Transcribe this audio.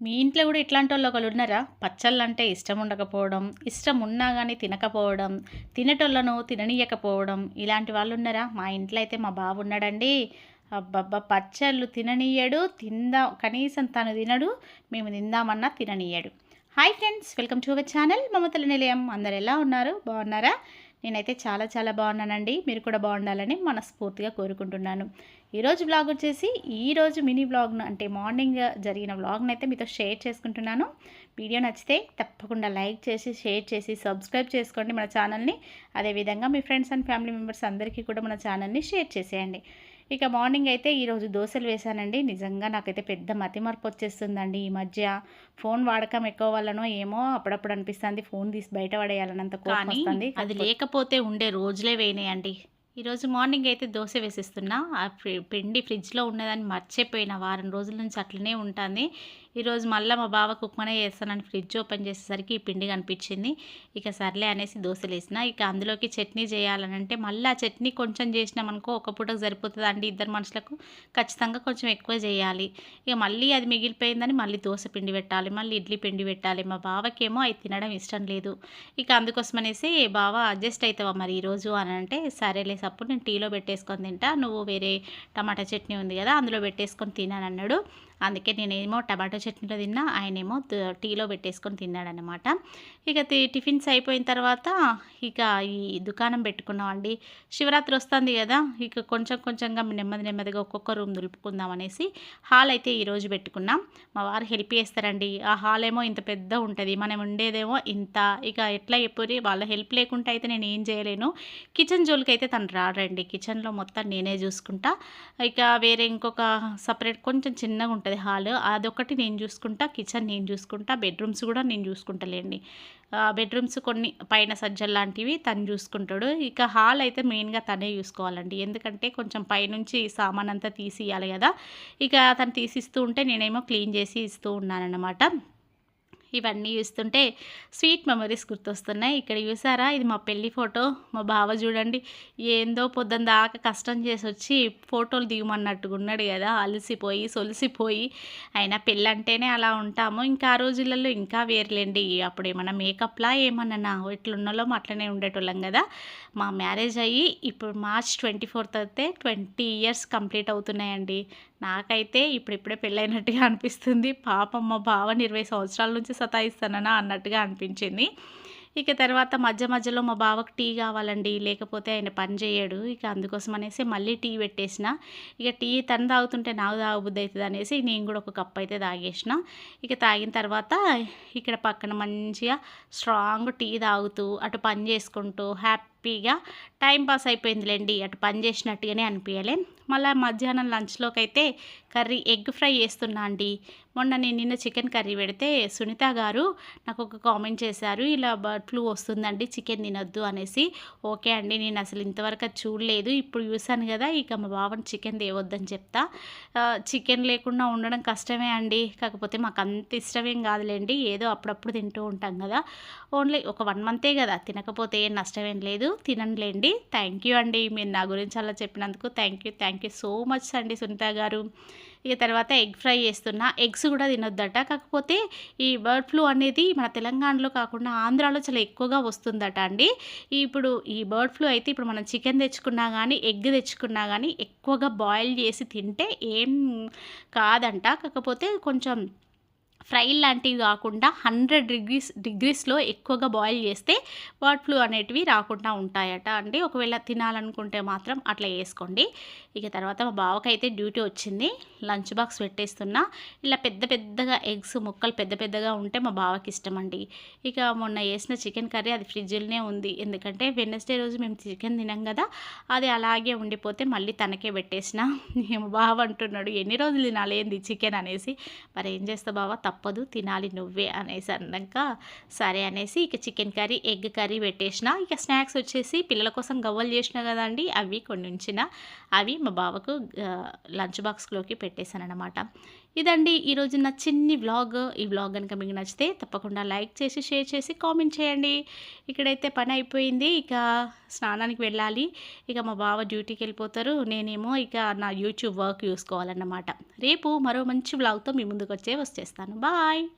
మీ ఇంట్లో కూడా ఇట్లాంటి వాళ్ళు ఒకళ్ళు ఉన్నారా? పచ్చళ్ళు అంటే ఇష్టం ఉండకపోవడం ఇష్టం ఉన్నా కానీ తినకపోవడం తినేటోళ్ళను తిననీయకపోవడం ఇలాంటి వాళ్ళు ఉన్నారా? మా ఇంట్లో అయితే మా బాబు ఉన్నాడండి. అబ్బబ్బా! పచ్చళ్ళు తిననీయడు తిందా కనీసం తను తినడు మేము తిందామన్నా తిననీయడు. Hi friends! Welcome to our channel మమతల నిలయం. అందరు ఎలా ఉన్నారు? బాగున్నారా? నేనైతే చాలా చాలా బాగున్నానండి. మీరు కూడా బాగుండాలని మనస్ఫూర్తిగా కోరుకుంటున్నాను. ఈరోజు బ్లాగ్ వచ్చేసి ఈరోజు మినీ బ్లాగ్ను అంటే మార్నింగ్ జరిగిన బ్లాగ్ను అయితే మీతో షేర్ చేసుకుంటున్నాను. వీడియో నచ్చితే తప్పకుండా లైక్ చేసి షేర్ చేసి సబ్స్క్రైబ్ చేసుకోండి మన ఛానల్ని. అదేవిధంగా మీ ఫ్రెండ్స్ అండ్ ఫ్యామిలీ మెంబర్స్ అందరికీ కూడా మన ఛానల్ని షేర్ చేసేయండి. ఇక మార్నింగ్ అయితే ఈరోజు దోశలు వేశానండి. నిజంగా నాకైతే పెద్ద మతిమరపు వచ్చేస్తుందండి. ఈ మధ్య ఫోన్ వాడకం ఎక్కువ వల్లనో ఏమో అప్పుడప్పుడు అనిపిస్తుంది. ఫోన్ తీసి బయట పడేయాలన్నంత కోపం వస్తుంది. అది లేకపోతే ఉండే రోజులే వేయనాయండి ఈరోజు మార్నింగ్ అయితే దోశ వేసిస్తున్నా. ఆ పిండి ఫ్రిడ్జ్లో ఉన్నదని మర్చిపోయిన వారం రోజుల నుంచి అట్లనే ఉంటుంది. ఈరోజు మళ్ళీ మా బావకు ఉప్మానే చేస్తానని ఫ్రిడ్జ్ ఓపెన్ చేసేసరికి ఈ పిండి కనిపించింది. ఇక సర్లే అనేసి దోశలు వేసిన. ఇక అందులోకి చట్నీ చేయాలని అంటే మళ్ళీ ఆ చట్నీ కొంచెం చేసినామనుకో ఒక పూటకు సరిపోతుంది అండి ఇద్దరు మనుషులకు. ఖచ్చితంగా కొంచెం ఎక్కువ చేయాలి. ఇక మళ్ళీ అది మిగిలిపోయిందని మళ్ళీ దోశ పిండి పెట్టాలి. మళ్ళీ ఇడ్లీ పిండి పెట్టాలి. మా బావకేమో అది తినడం ఇష్టం లేదు. ఇక అందుకోసం అనేసి బావ అడ్జస్ట్ అవుతావా మరి ఈరోజు అని అంటే సరేలే సప్పుడు నేను టీలో పెట్టేసుకొని తింటా. నువ్వు వేరే టమాటా చట్నీ ఉంది కదా అందులో పెట్టేసుకొని తినాను అన్నాడు. అందుకే నేనేమో టమాటో చట్నీలో తిన్నా ఆయనేమో టీలో పెట్టేసుకొని తిన్నాడనమాట ఇక టిఫిన్స్ అయిపోయిన తర్వాత ఇక ఈ దుకాణం పెట్టుకున్నామండి. శివరాత్రి వస్తుంది కదా ఇక కొంచెం కొంచెంగా నెమ్మది నెమ్మదిగా ఒక్కొక్క రూమ్ దులుపుకుందాం అనేసి హాల్ అయితే ఈరోజు పెట్టుకున్నాం. మా వారు హెల్ప్ చేస్తారండి. ఆ హాల్ ఏమో ఇంత పెద్ద ఉంటుంది మనం ఉండేదేమో ఇంత. ఇక ఎట్లా చెప్పురి? వాళ్ళ హెల్ప్ లేకుండా అయితే నేను ఏం చేయలేను. కిచెన్ జోలికి అయితే తను రాడండి. కిచెన్లో మొత్తం నేనే చూసుకుంటా. ఇక వేరే ఇంకొక సపరేట్ కొంచెం చిన్నగా ఉంటుంది హాల్. అదొకటి నేను చూసుకుంటా కిచెన్ నేను చూసుకుంటా బెడ్రూమ్స్ కూడా నేను చూసుకుంటలేండి. బెడ్రూమ్స్ కొన్ని పైన సజ్జలు అలాంటివి తను చూసుకుంటాడు. ఇక హాల్ అయితే మెయిన్గా తనే చూసుకోవాలండి. ఎందుకంటే కొంచెం పైనుంచి సామాన్ అంతా తీసి ఇవ్వాలి కదా. ఇక తను తీసిస్తూ ఉంటే నేనేమో క్లీన్ చేసి ఇస్తూ ఉన్నానన్నమాట. ఇవన్నీ చూస్తుంటే స్వీట్ మెమరీస్ గుర్తొస్తున్నాయి. ఇక్కడ చూసారా? ఇది మా పెళ్ళి ఫోటో. మా బావ చూడండి. ఏందో పొద్దున్న దాకా కష్టం చేసి వచ్చి ఫోటోలు దిగమన్నట్టుగా ఉన్నాడు కదా. అలసిపోయి సొలిసిపోయి. అయినా పెళ్ళి అంటేనే అలా ఉంటాము. ఇంకా ఆ రోజులలో ఇంకా వేర్లేండి. అప్పుడు ఏమన్నా మేకప్లా ఏమన్నా ఎట్లున్నాలో అట్లనే ఉండేటోళ్ళం కదా. మా మ్యారేజ్ అయ్యి ఇప్పుడు మార్చ్ ట్వంటీ ఫోర్త్ అయితే ట్వంటీ ఇయర్స్ కంప్లీట్ అవుతున్నాయండి. నాకైతే ఇప్పుడిప్పుడే పెళ్ళైనట్టుగా అనిపిస్తుంది. పాపం మా బావని ఇరవై సంవత్సరాల నుంచి సతాయిస్తానా అన్నట్టుగా అనిపించింది. ఇక తర్వాత మధ్య మధ్యలో మా బావకు టీ కావాలండి లేకపోతే ఆయన పని చేయడు ఇక అందుకోసం అనేసి మళ్ళీ టీ పెట్టేసిన. ఇక టీ తను తాగుతుంటే నాకు తాగబుద్ధి అవుతుంది అనేసి నేను కూడా ఒక కప్ అయితే తాగేసిన. ఇక తాగిన తర్వాత ఇక్కడ పక్కన మంచిగా స్ట్రాంగ్ టీ తాగుతూ అటు పని చేసుకుంటూ హ్యాపీగా టైం పాస్ అయిపోయిందిలేండి అటు పని చేసినట్టుగానే అనిపించలే మళ్ళీ మధ్యాహ్నం లంచ్లోకి అయితే కర్రీ ఎగ్ ఫ్రై చేస్తున్నా అండి. మొన్న నేను నిన్న చికెన్ కర్రీ పెడితే సునీత గారు నాకు ఒక కామెంట్ చేశారు ఇలా బర్డ్ ఫ్లూ వస్తుందండి చికెన్ తినొద్దు అనేసి. ఓకే అండి నేను అసలు ఇంతవరకు అది చూడలేదు ఇప్పుడు చూశాను కదా ఇక మా బావని చికెన్ తేవద్దని చెప్తా. చికెన్ లేకుండా ఉండడం కష్టమే అండి కాకపోతే మాకు అంత ఇష్టమేం కాదులేండి ఏదో అప్పుడప్పుడు తింటూ ఉంటాం కదా. ఓన్లీ ఒక వన్ మంతే కదా తినకపోతే ఏం నష్టమేం లేదు తినంలేండి థ్యాంక్ యూ అండి. మీరు నా గురించి అలా చెప్పినందుకు thank you thank you so much అండి సునీత గారు. ఇక తర్వాత ఎగ్ ఫ్రై చేస్తున్నా. ఎగ్స్ కూడా తినొద్దట. కాకపోతే ఈ బర్డ్ ఫ్లూ అనేది మన తెలంగాణలో కాకుండా ఆంధ్రాలో చాలా ఎక్కువగా వస్తుందట అండి. ఇప్పుడు ఈ బర్డ్ ఫ్లూ అయితే ఇప్పుడు మనం చికెన్ తెచ్చుకున్నా కానీ ఎగ్ తెచ్చుకున్నా కానీ ఎక్కువగా బాయిల్ చేసి తింటే ఏం కాదంట. కాకపోతే కొంచెం ఫ్రై లాంటివి కాకుండా హండ్రెడ్ డిగ్రీస్ డిగ్రీస్లో ఎక్కువగా బాయిల్ చేస్తే బర్డ్ ఫ్లూ అనేటివి రాకుండా ఉంటాయట అండి. ఒకవేళ తినాలనుకుంటే మాత్రం అట్లా వేసుకోండి ఇక తర్వాత మా బావకైతే డ్యూటీ వచ్చింది. లంచ్ బాక్స్ పెట్టేస్తున్నా. ఇలా పెద్ద పెద్దగా ఎగ్స్ ముక్కలు పెద్ద పెద్దగా ఉంటే మా బావకి ఇష్టం అండి. ఇక మొన్న వేసిన చికెన్ కర్రీ అది ఫ్రిడ్జ్లోనే ఉంది. ఎందుకంటే వెనస్డే రోజు మేము చికెన్ తినాం కదా అది అలాగే ఉండిపోతే మళ్ళీ తనకే పెట్టేసిన. మా బావ అంటున్నాడు ఎన్ని రోజులు తినాలి ఏంది చికెన్? అనేసి. మరి ఏం చేస్తా బావ? తప్పదు తినాలి నువ్వే అనేసి అన్నాక సరే అనేసి ఇక చికెన్ కర్రీ ఎగ్ కర్రీ పెట్టేసిన. ఇక స్నాక్స్ వచ్చేసి పిల్లల కోసం గవ్వలు చేసిన కదండి అవి కొన్ని ఉంచిన అవి మా బావకు లంచ్ బాక్స్లోకి పెట్టేశాను అనమాట ఇదండి ఈరోజు నా చిన్ని వ్లాగ్. ఈ వ్లాగ్ కనుక మీకు నచ్చితే తప్పకుండా లైక్ చేసి షేర్ చేసి కామెంట్ చేయండి. ఇక్కడైతే పని అయిపోయింది. ఇక స్నానానికి వెళ్ళాలి. ఇక మా బావ డ్యూటీకి వెళ్ళిపోతారు. నేనేమో ఇక నా యూట్యూబ్ వర్క్ చూసుకోవాలన్నమాట. రేపు మరో మంచి వ్లాగ్తో మీ ముందుకు వచ్చే వచ్చేస్తాను. Bye.